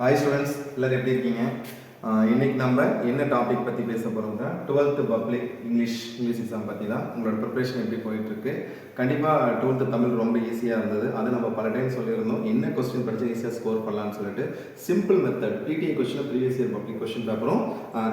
Hi students எல்லாரும் எப்படி இருக்கீங்க ஆஹ் இன்னைக்கு நம்ம என்ன டாபிக் பற்றி பேச போகிறோம்னா twelfth public English English exam பற்றி தான் உங்களோட ப்ரிப்பரேஷன் எப்படி போயிட்டு இருக்கு கண்டிப்பாக டுவெல்த்து தமிழ் ரொம்ப ஈஸியாக இருந்தது. அது நம்ம பல டைம் சொல்லியிருந்தோம். என்ன கொஸ்டின் படிச்சு ஈஸியாக ஸ்கோர் பண்ணலாம்னு சொல்லிட்டு simple method PTI question previous year public question அப்புறம்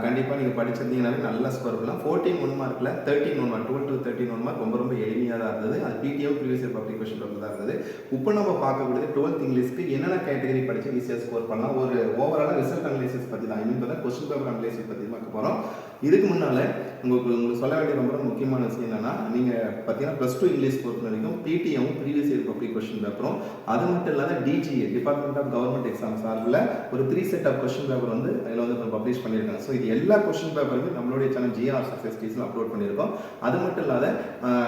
கண்டிப்பாக நீங்கள் படிச்சிருந்தீங்கன்னாவே நல்லா ஸ்கோர் பண்ணலாம். ஃபோர்டீன் ஒன் மார்க்கில் thirteen one mark twelve to thirteen one mark ரொம்ப ரொம்ப எளிமையாக தான் இருந்தது. அது PTM previous year public question ரொம்ப தான் இருந்தது. இப்போ நம்ம பார்க்கக்கூடியது டுவெல்த் இங்கிலீஷ்க்கு என்னென்ன கேட்டகரி படிச்சு ஈஸியாக ஸ்கோர் பண்ணலாம்? ஒரு ஓவராலாக ரிசல்ட் அனலைசிஸ் பற்றி தான் என்பதை கொஸ்டின் பேப்பர் அனலைஸ் பற்றி பார்க்க போகிறோம் இதுக்கு முன்னால் உங்களுக்கு உங்களுக்கு சொல்ல வேண்டிய ரொம்ப முக்கியமான விஷயம் என்னன்னா நீங்கள் பார்த்தீங்கன்னா ப்ளஸ் டூ இங்கிலீஷ் பொறுத்த வரைக்கும் PTM previous year public question பேப்பரும் அது மட்டும் இல்லாத DGA department of government exam சார்பில் ஒரு three set of question paper வந்து அதில் வந்து இப்போ பப்ளிஷ் பண்ணியிருக்காங்க. ஸோ இது எல்லா கொஸ்டின் பேப்பருமே நம்மளுடைய சேனல் ஜிஆர் சக்ஸஸ் டீஸில் அப்லோட் பண்ணியிருக்கோம். அது மட்டும் இல்லாத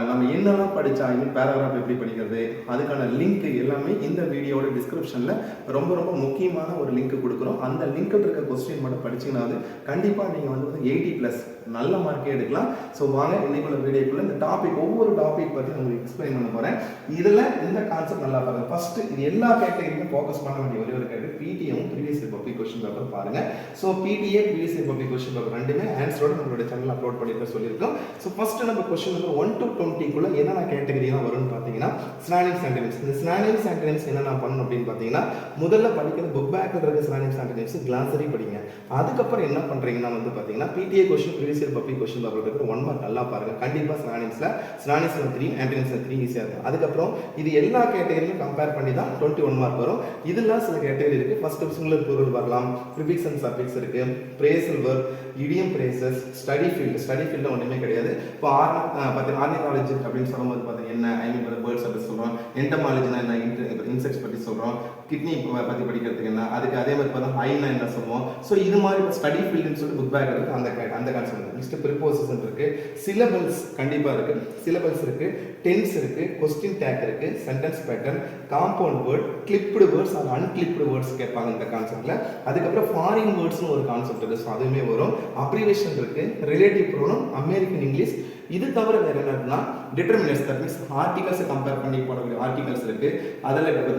நம்ம என்னெல்லாம் படித்தா இன்னும் பேராகிராஃப் எப்படி படிக்கிறது அதுக்கான லிங்க் எல்லாமே இந்த வீடியோட டிஸ்கிரிப்ஷனில் ரொம்ப ரொம்ப முக்கியமான ஒரு லிங்க் கொடுக்குறோம். அந்த லிங்க்கில் இருக்க கொஸ்டின் மட்டும் படிச்சீங்கன்னா வந்து கண்டிப்பாக நீங்கள் வந்து எயிட்டி ப்ளஸ் நல்ல மார்க்கே எடுக்கலாம். ஸோ வாங்க இன்னைக்குள்ள வீடியோக்குள்ள இந்த டாபிக் ஒவ்வொரு டாபிக் பற்றி உங்களுக்கு எக்ஸ்பிளைன் பண்ண போகிறேன் இதில் இந்த கான்செப்ட் நல்லா பாருங்க. ஃபர்ஸ்ட் இது எல்லா கேட்டகரியுமே ஃபோக்கஸ் பண்ண வேண்டிய ஒரே ஒரு category PTM previous year question paper பாருங்க. So PTA previous public question paper ரெண்டுமே ஆன்சரோட நம்மளுடைய சேனல் அப்லோட் பண்ணியிருக்க சொல்லியிருக்கோம். ஸோ ஃபர்ஸ்ட் நம்ம கொஸ்டின் நம்பர் ஒன் டு டுவெண்ட்டிக்குள்ள என்னென்ன கேட்டகரிலாம் வரும்னு பார்த்தீங்கன்னா ஸ்னானிங் சென்டென்ஸ் இந்த ஸ்னானிங் சென்டென்ஸ் என்னென்ன பண்ணணும் அப்படின்னு பார்த்தீங்கன்னா முதல்ல படிக்கிற புக் பேக்கில் இருக்க ஸ்னானிங் சென்டென்ஸ் கிளாஸரி படிங்க. அதுக்கப்புறம் என்ன பண்ணுறீங்கன்னா வந்து பார்த்தீங்கன்னா PTA question previous year public question paper இருக்கிற ஒன் மார்க் நல்லா பாருங்க. கண்டிப்பாக ஸ்னானிங்ஸில் ஸ்னானிங்ஸில் த்ரீ ஆன்டனிங்ஸில் த்ரீ ஈஸியாக இருக்கும். அதுக்கப்புறம் இது எல்லா கேட்டகரியும் கம்பேர் பண்ணி தான் டுவெண்ட்டி ஒன் மார்க் வரும். இதெல்லாம் சில கேட்டகரி இருக்குது ஃபஸ்ட் சிங்கிள் பொருள் வரலாம் ப்ரிபிக்ஸ் அண்ட் சப்ஜெக்ட்ஸ் இருக்கு. Phrasal work idiom phrases study field study field ஒன்றுமே கிடையாது. இப்போ ஆர்ன பார்த்தீங்கன்னா ஆர்னிகாலஜி அப்படின்னு சொல்லும்போது பார்த்தீங்கன்னா என்ன ஐ மீன் பேர்ட்ஸ் பற்றி சொல்கிறோம் என்டமாலஜினா என்ன இன்செக்ட்ஸ் பற்றி சொல்கிறோம் கிட்னி பற்றி படிக்கிறதுக்கு என்ன அதுக்கு அதே மாதிரி பார்த்தா ஐனா என்ன சொல்லுவோம்? ஸோ இது மாதிரி இப்போ ஸ்டடி ஃபீல்டுன்னு சொல்லிட்டு புக் பேக் இருக்குது அந்த அந்த கான்செப்ட் நெக்ஸ்ட் ப்ரிப்போசஸ் இருக்கு. சிலபல்ஸ் கண்டிப்பாக இருக்கு. சிலபல்ஸ் இருக்கு. டென்ஸ் இருக்கு. கொஸ்டின் டேக் இருக்கு. Sentence pattern compound word clipped words அது அன்கிளிப்டு வேர்ட்ஸ் கேட்பாங்க இந்த கான்செப்ட்ல அதுக்கப்புறம் ஃபாரின் வேர்ட்ஸ்னு ஒரு கான்செப்ட் இருக்கு. ஸோ அதுவுமே வரும். அப்ரிவேஷன் இருக்கு. ரிலேட்டிவ் ப்ரோனும் அமெரிக்கன் இங்கிலீஷ் இது தவிர வேற என்ன இருக்குன்னா டிட்டர்மினர்ஸ் தட் மீன்ஸ் ஆர்டிகல்ஸை கம்பேர் பண்ணி போடக்கூடிய ஆர்டிகல்ஸ் இருக்கு. அதில் வந்து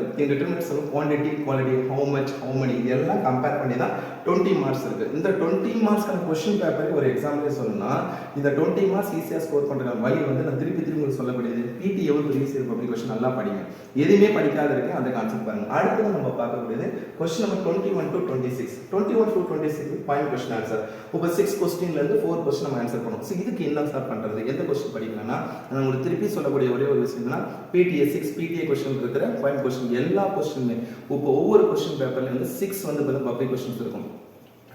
quantity quality how much how many இது எல்லாம் கம்பேர் பண்ணி தான் டுவெண்ட்டி மார்க்ஸ் இருக்கு. இந்த டுவெண்ட்டி மார்க்ஸ்க்கான கொஸ்டின் பேப்பருக்கு ஒரு எக்ஸாம்பிளே சொல்லணும்னா இந்த டுவெண்ட்டி மார்க்ஸ் ஈஸியாக ஸ்கோர் பண்ணுற வழி வந்து நான் திருப்பி திருப்பி உங்களுக்கு சொல்லக்கூடியது. பிடி எவ்வளோ இருக்கு அப்படி கொஸ்டின் நல்லா படிங்க. எதுவுமே படிக்காத இருக்கு அந்த கான்செப்ட் பாருங்க. அடுத்து நம்ம பார்க்கக்கூடியது question number twenty one to twenty six twenty one to twenty six point question answer இப்போ சிக்ஸ் கொஸ்டின்லேருந்து ஃபோர் கொஸ்டின் நம்ம ஆன்சர் பண்ணுவோம் ஸோ இதுக்கு என்ன சார் பண்ணுறது எந்த கொஸ்டின் படிக்கலாம்னா நான் உங்களுக்கு திருப்பி சொல்லக்கூடிய ஒரே ஒரு விஷயம்னா பிடிஏ சிக்ஸ் பிடிஏ கொஸ்டின் இருக்கிற பாயிண்ட் கொஸ்டின் எல்லா கொஸ்டினுமே இப்போ ஒவ்வொரு கொஸ்டின் பேப்பர்ல இருந்து சிக்ஸ் வந்து பார்த்தா பப்ளிக் கொஸ்டின்ஸ் இருக்கும்.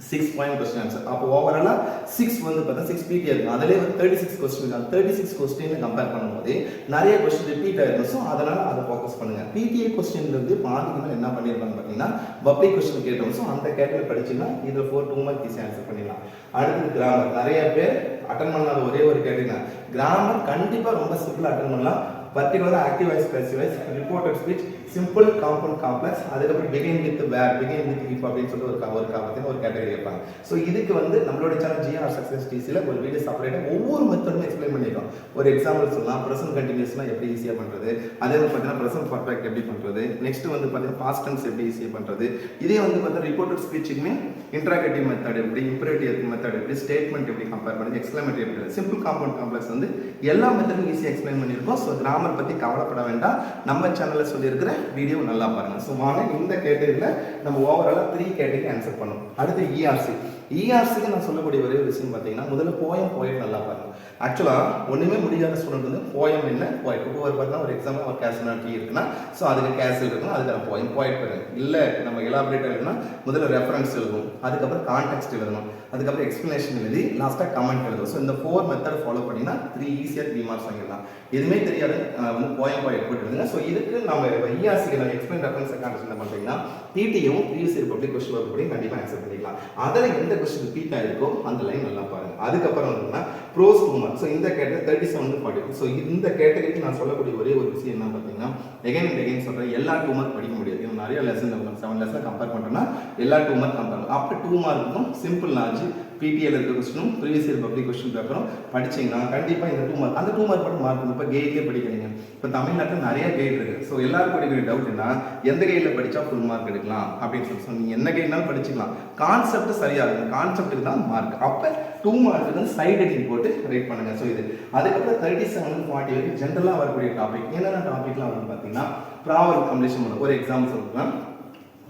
சிக்ஸ் பாயிண்ட் கொஸ்டின் ஆன்சர் அப்போ ஓவராலாக சிக்ஸ் வந்து பார்த்தா சிக்ஸ் பிடி இருக்கும். அதிலே வந்து தேர்ட்டி சிக்ஸ் கொஸ்டின் அந்த தேர்ட்டி சிக்ஸ் கொஸ்டின் கம்பேர் பண்ணும்போது நிறைய கொஸ்டின் ரிப்பீட் ஆயிருக்கும் ஸோ அதனால் அதை ஃபோக்கஸ் பண்ணுங்கள் பிடிஏ கொஸ்டின்லேருந்து பாதிக்கு மேலே என்ன பண்ணியிருப்பாங்க பார்த்தீங்கன்னா பப்ளிக் கொஸ்டின் கேட்டோம் ஸோ அந்த கேட்டில் படிச்சுன்னா இதில் four two mark easy answer பண்ணிடலாம். அடுத்து கிராமர் நிறைய பேர் அட்டன் பண்ணாத ஒரே ஒரு கேட்டீங்கன்னா கிராமர் கண்டிப்பாக ரொம்ப சிம்பிளாக அட்டன் பண்ணலாம். பர்டிகுலராக active voice passive voice reported speech simple compound complex அதுக்கப்புறம் begin with where begin with if அப்படின்னு சொல்லிட்டு ஒரு ஒரு க- ஒரு கேட்டகரி வைப்பாங்க. ஸோ இதுக்கு வந்து நம்மளோட சேனல் ஜிஆர் சக்ஸஸ் டிசியில் ஒரு வீடியோ செப்பரேட்டாக ஒவ்வொரு மெத்தடும் எக்ஸ்பிளைன் பண்ணிருக்கோம். ஒரு எக்ஸாம்பிள் சொல்லலாம் ப்ரெசன்ட் கண்டினியூஸ்னா எப்படி ஈஸியாக பண்ணுறது அதே மாதிரி பார்த்தீங்கன்னா ப்ரெசன்ட் பர்ஃபெக்ட் எப்படி பண்ணுறது நெக்ஸ்ட் வந்து பார்த்தீங்கன்னா பாஸ்ட் டென்ஸ் எப்படி ஈஸியாக பண்ணுறது இதே வந்து பார்த்தீங்கன்னா ரிப்போர்ட்டட் ஸ்பீச்சுக்குமே இன்ட்ராகேட்டிவ் மெத்தட் எப்படி இம்பரேட்டிவ் மெத்தட் எப்படி ஸ்டேட்மெண்ட் எப்படி கம்பேர் பண்ணுறது எக்ஸ்பிளமேட்டரி எப்படி சிம்பிள் காம்பவுண்ட் காம்ப்ளெக்ஸ் வந்து எல்லா மெத்தடும் ஈஸியாக எக்ஸ்பிளைன் பண்ணியிருக்கோம் ஸோ கிராமர் பற்றி கவலைப்பட வேண்டாம். நம்ம சேனலில் சொல்லியிருக்கிற வீடியோ நல்லா பாருங்க. ஸோ வாங்க இந்த கேட்டகரியில் நம்ம ஓவராலாக த்ரீ கேட்டகரி ஆன்சர் பண்ணோம் அடுத்து இஆர்சி இஆர்சிக்கு நான் சொல்லக்கூடிய ஒரே விஷயம் பார்த்தீங்கன்னா முதல்ல போயம் போயிட்டு நல்லா பாருங்க. ஆக்சுவலாக ஒன்றுமே முடியாத ஸ்டூடெண்ட் வந்து போயம் என்ன போயிட் இப்போ ஒரு பார்த்தா ஒரு எக்ஸாம்பிள் ஒரு கேஷனாலிட்டி இருக்குன்னா ஸோ அதுக்கு கேசல் இருக்குன்னா அதுக்கான போயம் போயிட் பாருங்க இல்லை நம்ம எலாபரேட் எழுதுனா முதல்ல ரெஃபரன்ஸ் எழுதும் அதுக்கப்புறம் கான்டெக்ட் எழுதணும். அதுக்கப்புறம் எக்ஸ்ப்ளனேஷன் எழுதி லாஸ்ட்டாக கமெண்ட் எழுதும் ஸோ இந்த ஃபோர் மெத்தட் ஃபாலோ பண்ணினா த்ரீ ஈஸியாக த்ரீ மார்க்ஸ் வாங்கிடலாம். எதுவுமே தெரியாது. வந்து போயம் போயிட் போட்டுருங்க ஸோ இதுக்கு நம்ம இஆர்சிக்கு எக்ஸ்பிளைன் ரெஃபரன்ஸ் கான்டெக்ட் என்ன பண்ணுறீங்கன்னா டிடியும் ப்ரீவியஸ் இயர் பப்ளிக் கொஸ்டின் வரக்கூடிய கண்டிப்பாக ஆன்சர் பண்ணிக்கலாம். அதில் எந்த கொஸ்டின் ரிப்பீட் ஆகிருக்கோ அந்த லைன் நல்லா பாருங்க. அதுக்கப்புறம் வந்து ப்ரோஸ் உமன் ஸோ இந்த category thirty seven forty so இந்த கேட்டகரிக்கு நான் சொல்லக்கூடிய ஒரே ஒரு விஷயம் என்ன பார்த்தீங்கன்னா எகைன் அண்ட் எகைன் சொல்கிறேன் எல்லா டூ மார்க் படிக்க முடியாது. இன்னும் நிறைய லெசன் செவன் லெசன் கம்பேர் பண்ணுறோம்னா எல்லா டூ மார்க் கம்பேர் அப்போ டூ மார்க்குக்கும் சிம்பிள் நாலேஜ் பிடிஎல் இருக்கிற கொஸ்டினும் ப்ரீவியஸ் இயர் பப்ளிக் கொஸ்டின் பேப்பரும் படிச்சீங்கன்னா கண்டிப்பாக இந்த டூ மார்க் அந்த டூ மார்க் மட்டும் மார்க் இப்போ கெய்ட்லேயே படிக்கிறீங்க இப்போ தமிழ்நாட்டில் நிறைய கைட் இருக்கு. ஸோ எல்லாருக்கும் படிக்கிற டவுட் என்ன எந்த கைடில் படித்தா ஃபுல் மார்க் எடுக்கலாம்? அப்படின்னு சொல்லி ஸோ நீங்கள் என்ன கைட்னாலும் படிச்சுக்கலாம். கான்செப்ட் சரியாக இருக்கும் கான்செப்ட்டுக்கு தான் மார்க் அப்போ டூ மார்க் வந்து சைட் எடிட்டிங் போட்டு ரைட் பண்ணுங்க. ஸோ இது. அதுக்கப்புறம் தேர்ட்டி செவன் ஃபார்ட்டி வரைக்கும் ஜென்ரலாக வரக்கூடிய டாபிக் என்னென்ன டாபிக்லாம் வந்து பார்த்தீங்கன்னா ப்ராவல் கம்ப்ளீஷன் பண்ணும் ஒரு எக்ஸாம்பிள் சொல்லலாம்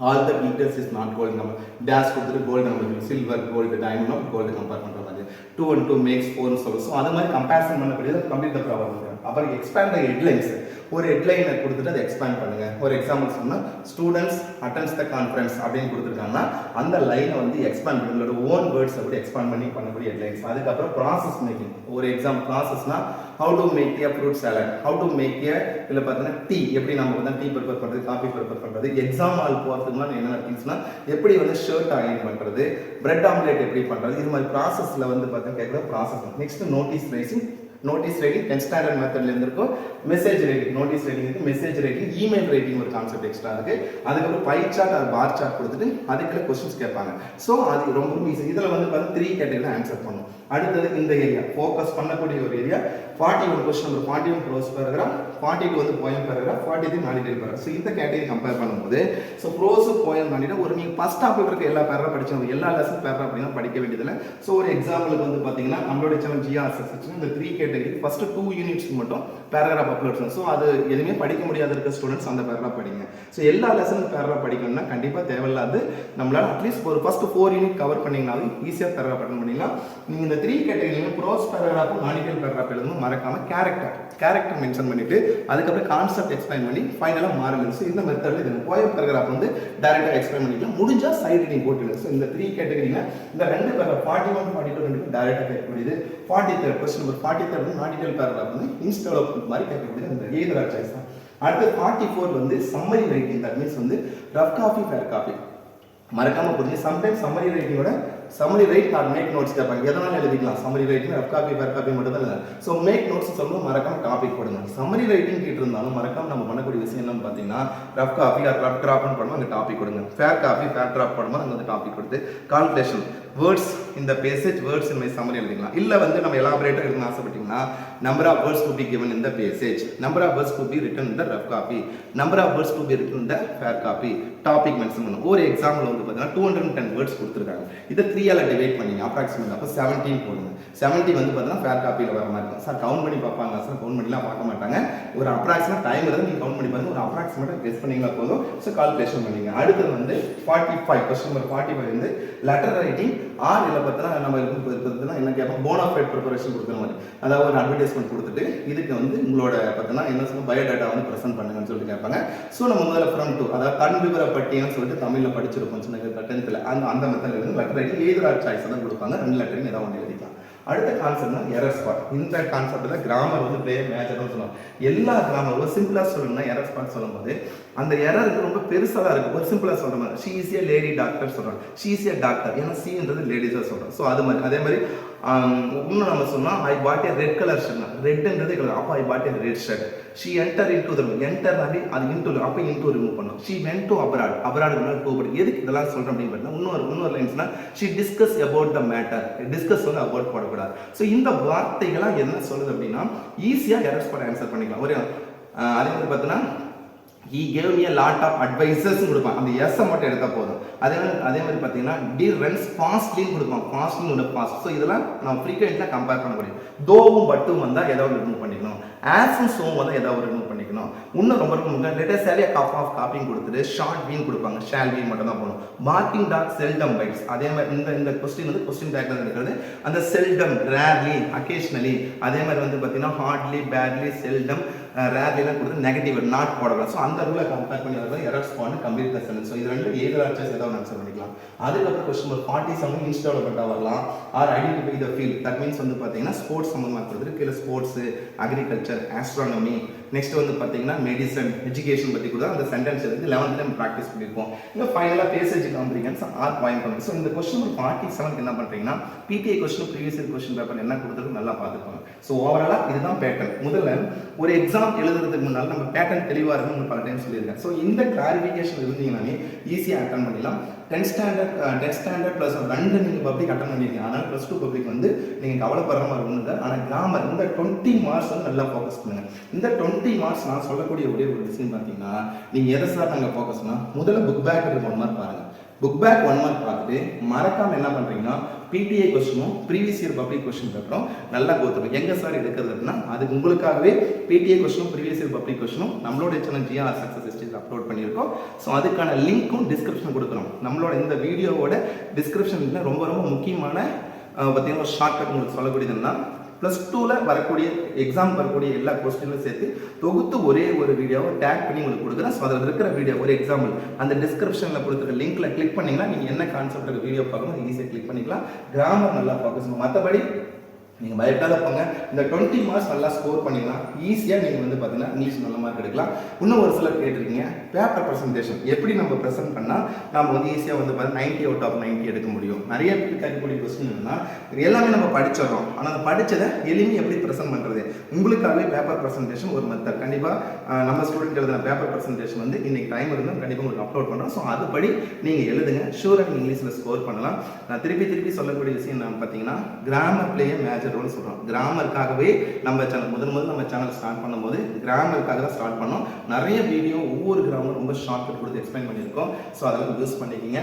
all the details is not gold நம்ம டேஷ் கொடுத்துட்டு கோல்டு நம்ம silver gold diamond gold compare பண்ணுற மாதிரி. டூ அண்ட் டூ மேக்ஸ் ஃபோர்னு சொல்லுவோம் ஸோ அது மாதிரி கம்பேரிசன் பண்ணக்கூடியது கம்ப்ளீட் த ப்ராப்ளம் அப்புறம் எக்ஸ்பேண்ட் த ஹெட்லைன்ஸ் ஒரு ஹெட்லைனை கொடுத்துட்டு அதை எக்ஸ்பேண்ட் பண்ணுங்கள் ஒரு எக்ஸாம்பிள் சொன்னால் ஸ்டூடெண்ட்ஸ் அட்டன்ஸ் த கான்ஃபரன்ஸ் அப்படின்னு கொடுத்துருக்காங்கன்னா அந்த லைனை வந்து எக்ஸ்பேண்ட் பண்ணி உங்களோட ஓன் வேர்ட்ஸ் அப்படி எக்ஸ்பேண்ட் பண்ணி பண்ணக்கூடிய ஹெட்லைன்ஸ் அதுக்கப்புறம் ப்ராசஸ் மேக்கிங் ஒரு exam ப்ராசஸ்னா how to make a fruit salad how to make a இல்லை பார்த்தீங்கன்னா டீ எப்படி நம்ம வந்து டீ ப்ரிப்பேர் பண்ணுறது காஃபி ப்ரிப்பேர் பண்ணுறது எக்ஸாம் ஆல் போகிறதுக்குலாம் என்னென்ன திங்ஸ்னால் எப்படி வந்து ஷர்ட் அயன் பண்ணுறது பிரெட் ஆம்லேட் எப்படி பண்ணுறது இது மாதிரி ப்ராசஸில் வந்து பார்த்தீங்கன்னா கேட்குற process next notice raising notice writing tenth standard மெத்தட்ல இருந்திருக்கும். மெசேஜ் ரைட்டிங் நோட்டீஸ் ரைட்டிங் இருக்கு மெசேஜ் ரைட்டிங் இமெயில் ரைட்டிங் ஒரு கான்செப்ட் எக்ஸ்ட்ரா இருக்கு. அதுக்கப்புறம் பை சார்ட் அது பார் சார்ட் கொடுத்துட்டு அதுக்குள்ள கொஸ்டின்ஸ் கேட்பாங்க. ஸோ அது ரொம்ப ஈஸி இதில் வந்து பார்த்தீங்கன்னா த்ரீ கேட்டகரியில் ஆன்சர் பண்ணும். அடுத்தது இந்த ஏரியா ஃபோக்கஸ் பண்ணக்கூடிய ஒரு area forty one question number forty one prose paragraph forty two வந்து போயம் பேராகிராஃப் ஃபார்ட்டி த்ரீ நாலு டெல் பேராகிராஃப் ஸோ இந்த கேட்டகரி கம்பேர் பண்ணும்போது ஸோ ப்ரோஸு போயம் நாடினா ஒரு நீங்கள் ஃபஸ்ட் டாபிக் இருக்க எல்லா பேரா படிச்சோம் எல்லா லெசன் பேரா அப்படின்னா படிக்க வேண்டியதில்லை. ஸோ ஒரு எக்ஸாம்பிளுக்கு வந்து பார்த்தீங்கன்னா நம்மளோட சேனல் ஜிஆர்எஸ் செக்ஷன் இந்த த்ரீ கேட்டகரி ஃபர்ஸ்ட் டூ யூனிட்ஸ்க்கு மட்டும் பேராகிராஃப் அப்லோட் ஸோ அது எதுவுமே படிக்க முடியாத இருக்க ஸ்டூடெண்ட்ஸ் அந்த பேராகிராஃப் படிங்க. ஸோ எல்லா லெசனும் பேராகிராஃப் படிக்கணும்னா கண்டிப்பாக தேவையில்லாது. நம்மளால அட்லீஸ்ட் ஒரு ஃபர்ஸ்ட் ஃபோர் யூனிட் கவர் பண்ணிங்கனாலும் ஈஸியாக பேராகிராஃப் அட்டன் பண்ணிக்கலாம் நீங்கள் இந்த த்ரீ கேட்டகரியிலுமே ப்ரோஸ் பேராகிராஃப் நானிக்கல் பேராகிராஃப் எழுதணும் மறக்காமல் கேரக்டர் கேரக்டர் மென்ஷன் பண்ணிட்டு அதுக்கப்புறம் கான்செப்ட் எக்ஸ்பிளைன் பண்ணி ஃபைனலாக மாறுங்க. ஸோ இந்த மெத்தடில் இது போயம் பேராகிராஃப் வந்து டேரெக்டாக எக்ஸ்பிளைன் பண்ணிக்கலாம். முடிஞ்சா சைட் ரீடிங் போட்டுங்க ஸோ இந்த த்ரீ கேட்டகரியில் இந்த ரெண்டு paragraph forty one forty two ரெண்டு டேரெக்டாக கேட்க முடியுது forty third question number forty third வந்து நாட்டிக்கல் பேராகிராஃப் வந்து இன்ஸ்டெவலப்மெண்ட் மாதிரி கேட்கக்கூடிய அந்த ஏதரா சாய்ஸ் தான் அடுத்து ஃபார்ட்டி ஃபோர் வந்து சம்மரி ரைட்டிங் தட் மீன்ஸ் வந்து ரஃப் காஃபி ஃபேர் காஃபி மறக்காம புரிஞ்சு sometimes summary ரைட்டிங்கோட summary write or make notes கேட்பாங்க. எதனால எழுதிக்கலாம். Summary writing rough copy fair copy மட்டும் தான் இல்லை. ஸோ மேக் நோட்ஸ் சொல்லும்போது மறக்காம டாபிக் போடுங்க. சம்மரி ரைட்டிங் கேட்டு இருந்தாலும் மறக்காம நம்ம பண்ணக்கூடிய விஷயம் என்னன்னு பார்த்தீங்கன்னா ரஃப் காப்பி ஆர் ரஃப் ட்ராப்னு பண்ணும்போது அங்கே டாபிக் கொடுங்க. ஃபேர் காப்பி ஃபேர் ட்ராப் பண்ணும்போது அங்கே வந்து டாபிக் கொடுத்து கால்குலேஷன் வேர்ட்ஸ் இந்த passage words in my summary எழுதிக்கலாம் இல்லை வந்து நம்ம எலாபரேட்டாக எழுதணும் ஆசைப்பட்டீங்கன்னா number of words could be given இந்த passage number of words could be written இந்த rough copy number of words could be written இந்த ஃபேர் காப்பி டாபிக் மென்ஷன் பண்ணும். ஒரு எக்ஸாம்பிள் வந்து பார்த்தீங்கன்னா டூ ஹண்ட்ரட் டென் வேர்ட்ஸ் கொடுத்துருக்காங்க. இதை த்ரீயால் டிவைட் பண்ணிங்க அப்ராக்சிமேட் அப்போ செவன்டீன் போடுங்க. செவன்டீன் வந்து பார்த்தீங்கன்னா ஃபேர் காப்பியில் வர மாதிரி இருக்கும். சார் கவுண்ட் பண்ணி பார்ப்பாங்க. சார் கவுண்ட் பண்ணிலாம் பார்க்க மாட்டாங்க. ஒரு அப்ராக்சிமேட் டைம் இருந்து நீங்கள் கவுண்ட் பண்ணி பாருங்க. ஒரு அப்ராக்சிமேட்டாக கெஸ் பண்ணிங்களா போதும். ஸோ கால்குலேஷன் பண்ணிங்க. அடுத்தது வந்து forty five question number forty five வந்து லெட்டர் ரைட்டிங் ஆர் இல்லை பார்த்தீங்கன்னா நம்ம இருக்கிறதுனா என்ன கேட்போம் போனாஃபைட் ப்ரிப்பரேஷன் கொடுக்குற மாதிரி அதாவது ஒரு அட்வர்டைஸ்மெண்ட் கொடுத்துட்டு இதுக்கு வந்து உங்களோட பார்த்தீங்கன்னா என்ன சொல்லுவோம் பயோடேட்டா வந்து ப்ரெசென்ட் பண்ணுங்கன்னு சொல்லிட்டு கேட்பாங்க. ஸோ நம்ம முதல்ல ஃப்ரம் டூ அதாவது கண் விவர பட்டியம்னு சொல்லிட்டு தமிழில் படிச்சிருப்போம் சின்ன டென்த்தில் அந்த அந்த மெத்தடில் இருந்து லெட்டர் ரைட்டிங் ஏதோ சாய்ஸ் தான் கொடுப்பாங்க. ரெண்டு லெட்டரிங் ஏதாவது ஒன்று எழுதிக்கலாம். அடுத்த கான்செப்ட்னா எரர் ஸ்பாட் இந்த கான்செப்ட்ல கிராமர் வந்து பிளே மேஜர்னு சொல்லுவாங்க. எல்லா கிராமரும் சிம்பிளாக சிம்பிளா சொல்லணும்னா எரர் ஸ்பாட் சொல்லும்போது அந்த எரருக்கு ரொம்ப பெருசாக தான் இருக்கு ஒரு சிம்பிளாக சொல்கிற மாதிரி. She is a lady doctor சொல்கிறாங்க ஷீ ஈஸியா டாக்டர் ஏன்னா சீன்றது லேடிஸாக சொல்றோம் ஸோ அது மாதிரி அதே மாதிரி um, இன்னும் நம்ம சொன்னால் I bought a red colour shirt ரெட்டுன்றது colour அப்போ I bought a red shirt she enter into the enter அப்படி அது இன்டு அப்போ இன்டூ ரிமூவ் பண்ணோம் she went to abroad abroad to but எதுக்கு இதெல்லாம் சொல்கிறோம் அப்படின்னு பார்த்தீங்கன்னா இன்னொரு இன்னொரு லைன்ஸ்னா she discuss about the matter discuss வந்து அபவுட் போடக்கூடாது. ஸோ இந்த வார்த்தைகளாக என்ன சொல்லுது அப்படின்னா ஈஸியாக எரர்ஸ் பண்ண ஆன்சர் பண்ணிக்கலாம். ஒரு அதே மாதிரி பார்த்தீங்கன்னா he gave me lot of advices கொடுப்பான். அந்த எஸ்ஸை மட்டும் எடுத்தால் போதும். அதே மாதிரி அதே மாதிரி பார்த்தீங்கன்னா டி ரன்ஸ் ஃபாஸ்ட்லின்னு கொடுப்பான். ஃபாஸ்ட்லின்னு ஒன்று ஃபாஸ்ட் ஸோ இதெல்லாம் நம்ம ஃப்ரீக்வெண்ட்டாக கம்பேர் பண்ண முடியும். தோவும் பட்டும் வந்தால் ஏதாவது ரிமூவ் பண்ணிக்கணும். ஆஸும் சோவும் வந்தால் ஏதாவது ரிமூவ் பண்ணிக்கணும். இன்னும் ரொம்ப ரொம்ப முக்கியம் லெட்டர் சேலியா காப் ஆஃப் காப்பியும் கொடுத்துட்டு ஷார்ட் வீன் கொடுப்பாங்க. ஷேல் வீன் மட்டும் தான் போகணும் மார்க்கிங் டாக் செல்டம் பைட்ஸ் அதே மாதிரி இந்த இந்த கொஸ்டின் வந்து கொஸ்டின் பேக்கில் இருக்கிறது. அந்த செல்டம் ரேர்லி அக்கேஷ்னலி அதே மாதிரி வந்து பார்த்தீங்கன்னா ஹார்ட்லி பேட்லி செல்டம் ரேர்லாம் கொடுத்து நெகட்டிவ் நாட் போடலாம் ஸோ அந்த ரூலை கம்பேர் பண்ணி வரது எரர் ஸ்பான் கம்ப்ளீட் லெசன் ஸோ இது ரெண்டு ஏழு ஆச்சர்ஸ் ஏதாவது ஆன்சர் பண்ணிக்கலாம். அதுக்கப்புறம் கொஸ்டின் ஒரு பார்ட்டி சம்மந்தம் இன்ஸ் வரலாம். Or identify the field that means வந்து பார்த்தீங்கன்னா ஸ்போர்ட்ஸ் சம்மந்தமாக இருக்கிறது கீழே ஸ்போர்ட்ஸு அக்ரிகல்ச்சர் ஆஸ்ட்ரானமி நெக்ஸ்ட் வந்து பார்த்தீங்கன்னா மெடிசன் எஜுகேஷன் பற்றி கூட அந்த சென்டென்ஸ் எடுத்து லெவன்த்தில் நம்ம ப்ராக்டிஸ் பண்ணியிருப்போம் இந்த ஃபைனலாக பேசேஜ் காம்ப்ரிகன்ஸ் ஆர் பாயிண்ட் பண்ணுங்க ஸோ இந்த கொஸ்டின் ஒரு ஃபார்ட்டி செவனுக்கு என்ன பண்ணுறீங்கன்னா PTI question previous year question paper என்ன கொடுத்துருக்கு நல்லா பார்த்துக்கோங்க. ஸோ ஓவராலாக இதுதான் பேட்டர்ன் முதல்ல ஒரு எக்ஸாம் எழுதுறதுக்கு முன்னால் நம்ம பேட்டர்ன் தெளிவாக இருக்கும்னு பல டைம் சொல்லியிருக்கேன். ஸோ இந்த கிளாரிஃபிகேஷன் இருந்தீங்கன்னாலே ஈஸியாக அட்டன் பண்ணிடலாம். Tenth standard tenth standard plus ரெண்டு நீங்கள் பப்ளிக் அட்டன் பண்ணிருக்கீங்க. அதனால் ப்ளஸ் டூ பப்ளிக் வந்து நீங்கள் கவலைப்படுற மாதிரி ஒன்று இல்லை ஆனால் கிராமர் இந்த டுவெண்ட்டி மார்க்ஸ் வந்து நல்லா ஃபோக்கஸ் பண்ணுங்க. இந்த டுவெண்ட்டி மார்க்ஸ் நான் சொல்லக்கூடிய ஒரே ஒரு விஷயம் பார்த்தீங்கன்னா நீங்கள் எதை சார் நாங்கள் ஃபோக்கஸ்னால் முதல்ல புக் பேக் இருக்கிற மாதிரி பாருங்கள் புக் பேக் ஒன் மார்க் பார்த்துட்டு மறக்காம என்ன பண்ணுறீங்கன்னா பிடிஏ கொஸ்டினும் ப்ரீவியஸ் இயர் பப்ளிக் கொஸ்டின் பேப்பரும் நல்லா கோத்துரும் எங்கே சார் எடுக்கிறது அப்படின்னா அதுக்கு உங்களுக்காகவே பிடிஐ கொஸ்டினும் ப்ரீவியஸ் இயர் பப்ளிக் கொஸ்டினும் நம்மளோட channel GR success stage upload பண்ணியிருக்கோம். ஸோ அதுக்கான லிங்க்கும் டிஸ்கிரிப்ஷன் கொடுக்குறோம் நம்மளோட இந்த வீடியோவோட டிஸ்கிரிப்ஷனில் ரொம்ப ரொம்ப முக்கியமான பார்த்தீங்கன்னா ஒரு ஷார்ட்கட் உங்களுக்கு சொல்லக்கூடியதுன்னா ப்ளஸ் டூவில் வரக்கூடிய எக்ஸாம் வரக்கூடிய எல்லா கொஸ்டினும் சேர்த்து தொகுத்து ஒரே ஒரு வீடியோவை டேக் பண்ணி உங்களுக்கு கொடுக்குறேன். ஸோ அதில் இருக்கிற வீடியோ ஒரு எக்ஸாம்பிள் அந்த டிஸ்கிரிப்ஷனில் கொடுத்துருக்க லிங்க்கில் கிளிக் பண்ணீங்கன்னா நீங்கள் என்ன கான்செப்ட் வீடியோ பார்க்கணும் ஈஸியாக கிளிக் பண்ணிக்கலாம். கிராமர் நல்லா ஃபோக்கஸ் மற்றபடி நீங்கள் பயப்படாத போங்க. இந்த டுவெண்ட்டி மார்க்ஸ் நல்லா ஸ்கோர் பண்ணிக்கலாம் ஈஸியாக நீங்கள் வந்து பார்த்தீங்கன்னா இங்கிலீஷ் நல்ல மார்க் எடுக்கலாம். இன்னும் ஒரு சிலர் கேட்டிருக்கீங்க. பேப்பர் ப்ரெசன்டேஷன் எப்படி நம்ம ப்ரெசென்ட் பண்ணால் நம்ம வந்து ஈஸியாக வந்து பார்த்தீங்கன்னா நைன்ட்டி அவுட் ஆஃப் நைன்ட்டி எடுக்க முடியும். நிறைய பேர் கேட்கக்கூடிய கொஸ்டின் என்னன்னா எல்லாமே நம்ம படிச்சிடறோம். ஆனால் அந்த படித்ததை எளிமையாக எப்படி ப்ரெசென்ட் பண்ணுறது உங்களுக்காகவே பேப்பர் ப்ரெசன்டேஷன் ஒரு மெத்தட் கண்டிப்பாக நம்ம ஸ்டூடெண்ட் எழுதின பேப்பர் ப்ரெசன்டேஷன் வந்து இன்னைக்கு டைம் இருந்தால் கண்டிப்பாக உங்களுக்கு அப்லோட் பண்ணுறோம் ஸோ அதுபடி நீங்கள் எழுதுங்க. ஷூராக இங்கிலீஷில் ஸ்கோர் பண்ணலாம். நான் திருப்பி திருப்பி சொல்லக்கூடிய விஷயம் என்ன பார்த்தீங்கன்னா கிராமர் பிளேயே மேஜர் ரோல் சொல்கிறோம் கிராமருக்காகவே நம்ம சேனல் முதல் முதல் நம்ம சேனல் ஸ்டார்ட் பண்ணும்போது கிராமருக்காக தான் ஸ்டார்ட் பண்ணோம். நிறைய வீடியோ ஒவ்வொரு கிராமம் ரொம்ப ஷார்ட்கட் கொடுத்து எக்ஸ்பிளைன் பண்ணியிருக்கோம். ஸோ அதெல்லாம் யூஸ் பண்ணிக்கிங்க.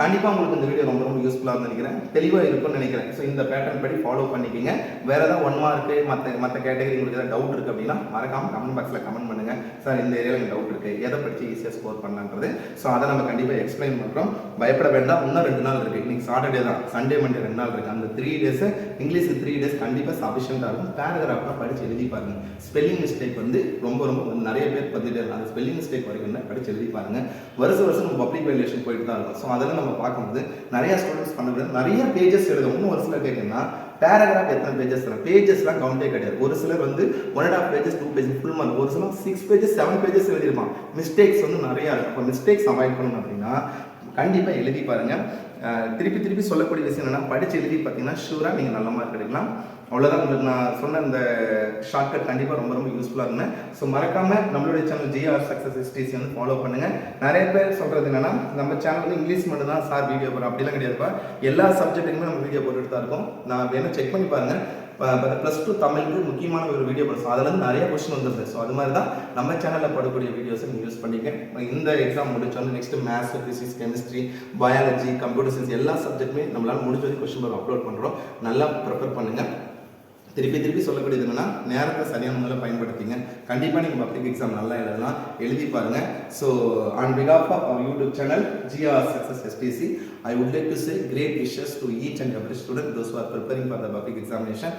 கண்டிப்பாக உங்களுக்கு இந்த வீடியோ ரொம்ப ரொம்ப யூஸ்ஃபுல்லாக நினைக்கிறேன். தெளிவாக இருக்கும்னு நினைக்கிறேன். ஸோ இந்த பேட்டர்ன் படி ஃபாலோ பண்ணிக்கிங்க. வேற ஏதாவது ஒன் மார்க்கு மற்ற மற்ற கேட்டகரி உங்களுக்கு ஏதாவது டவுட் இருக்குது அப்படின்னா மறக்காமல் கமெண்ட் பாக்ஸில் கமெண்ட் பண்ணுங்க. சார் இந்த ஏரியாவில் எனக்கு டவுட் இருக்குது எதை படித்து ஈஸியாக ஸ்கோர் பண்ணலான்றது. ஸோ அதை நம்ம கண்டிப்பாக எக்ஸ்பிளைன் பண்ணுறோம் பயப்பட வேண்டாம். இன்னும் ரெண்டு நாள் இருக்குது இன்னைக்கு சாட்டர்டே தான். சண்டே மண்டே ரெண்டு நாள் இருக்குது அந்த த்ரீ டேஸை இங்கிலீஷ் த்ரீ டேஸ் கண்டிப்பாக சஃபிஷியண்டாக இருக்கும். பேராகிராஃப்லாம் படித்து எழுதி பாருங்கள் ஸ்பெல்லிங் மிஸ்டேக் வந்து ரொம்ப ரொம்ப வந்து நிறைய பேர் பார்த்துட்டு அந்த ஸ்பெல்லிங் மிஸ்டேக் வரைக்கும் தான் படித்து எழுதி பாருங்கள் வருஷம் வருஷம் நம்ம பப்ளிக் வேல்யூஷன் போயிட்டு தான் இருக்கும். ஸோ அதெல்லாம் நம்ம பார்க்கும்போது நிறைய ஸ்டூடெண்ட்ஸ் பண்ண நிறைய பேஜஸ் எழுதும். இன்னும் ஒரு சிலர் கேட்குன்னா பேராகிராஃப் எத்தனை பேஜஸ் தரும்? பேஜஸ்லாம் கவுண்டே கிடையாது. ஒரு சிலர் வந்து one and half pages two pages full mark ஒரு சிலர் சிக்ஸ் பேஜஸ் செவன் பேஜஸ் எழுதிருப்பான் மிஸ்டேக்ஸ் வந்து நிறையா இருக்கும் அப்போ மிஸ்டேக்ஸ் அவாய்ட் பண்ணணும் அப்படின்னா கண்டிப்பாக எழுதி பாருங்கள் திருப்பி திருப்பி சொல்லக்கூடிய விஷயம் என்னன்னா படிச்சு எழுதி பார்த்தீங்கன்னா ஷூராக நீங்கள் நல்ல மார்க் எடுக்கலாம். அவ்வளோதான் உங்களுக்கு நான் சொன்ன இந்த ஷார்ட்கட் கண்டிப்பாக ரொம்ப ரொம்ப யூஸ்ஃபுல்லாக இருந்தேன் ஸோ மறக்காம நம்மளுடைய சேனல் ஜிஆர் சக்ஸஸ் எஸ்டிசி வந்து ஃபாலோ பண்ணுங்கள் நிறைய பேர் சொல்கிறது என்னன்னா நம்ம சேனல் வந்து இங்கிலீஷ் மட்டும் தான் சார் வீடியோ போடுறோம் அப்படிலாம் கிடையாதுப்பா எல்லா சப்ஜெக்ட்டுக்குமே நம்ம வீடியோ போட்டுட்டு தான் இருக்கோம். நான் வேணா செக் பண்ணி பாருங்கள் ப்ளஸ் டூ தமிழுக்கு முக்கியமான ஒரு வீடியோ போடுறோம் அதுலேருந்து நிறைய கொஸ்டின் வந்துருது ஸோ அது மாதிரி தான் நம்ம சேனலில் படக்கூடிய வீடியோஸை நீங்கள் யூஸ் பண்ணிக்க இந்த exam முடிச்சோன்னு next maths physics chemistry biology computer science எல்லா சப்ஜெக்ட்டுமே நம்மளால் முடிஞ்ச வரைக்கும் கொஸ்டின் பேப்பர் அப்லோட் பண்ணுறோம் நல்லா ப்ரிப்பேர் பண்ணுங்கள் திருப்பி திருப்பி சொல்லக்கூடியது என்னன்னா நேரத்தை சரியான முறையில் பயன்படுத்திங்க. கண்டிப்பாக நீங்கள் பப்ளிக் எக்ஸாம் நல்லா எழுதலாம். எழுதி பாருங்க. So on because of of our YouTube channel GR success STC I would like to say great wishes to each and every student those are preparing for the public examination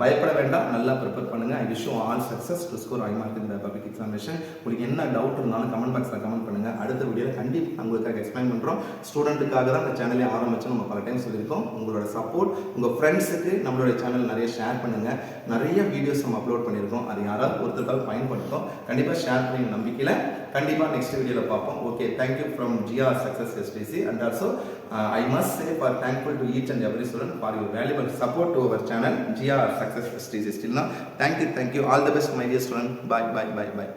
பயப்பட வேண்டாம். நல்லா prepare பண்ணுங்க. I wish all success to score high mark இந்த public examination உங்களுக்கு என்ன doubt இருந்தாலும் comment பாக்ஸில் comment பண்ணுங்க. அடுத்த வீடியோவில் கண்டிப்பாக உங்களுக்காக எக்ஸ்பிளைன் பண்ணுறோம் ஸ்டூடெண்ட்டுக்காக தான் இந்த சேனலே ஆரம்பிச்சு நம்ம பல டைம் சொல்லியிருக்கோம். உங்களோட சப்போர்ட் உங்கள் ஃப்ரெண்ட்ஸுக்கு நம்மளோட சேனல் நிறைய ஷேர் பண்ணுங்கள் நிறைய வீடியோஸ் நம்ம அப்லோட் பண்ணியிருக்கோம். அது யாராவது ஒருத்தருக்காக பயன்படுத்தும் கண்டிப்பாக ஷேர் பண்ணி நம்பிக்கையில் கண்டிப்பாக நெக்ஸ்ட் வீடியோவில் பார்ப்போம். Okay thank you from GR success SPC and also I must say for thankful to each and every student for your valuable support to our channel GR success STC ஸ்டில்னா thank you thank you all the best my dear student bye bye bye bye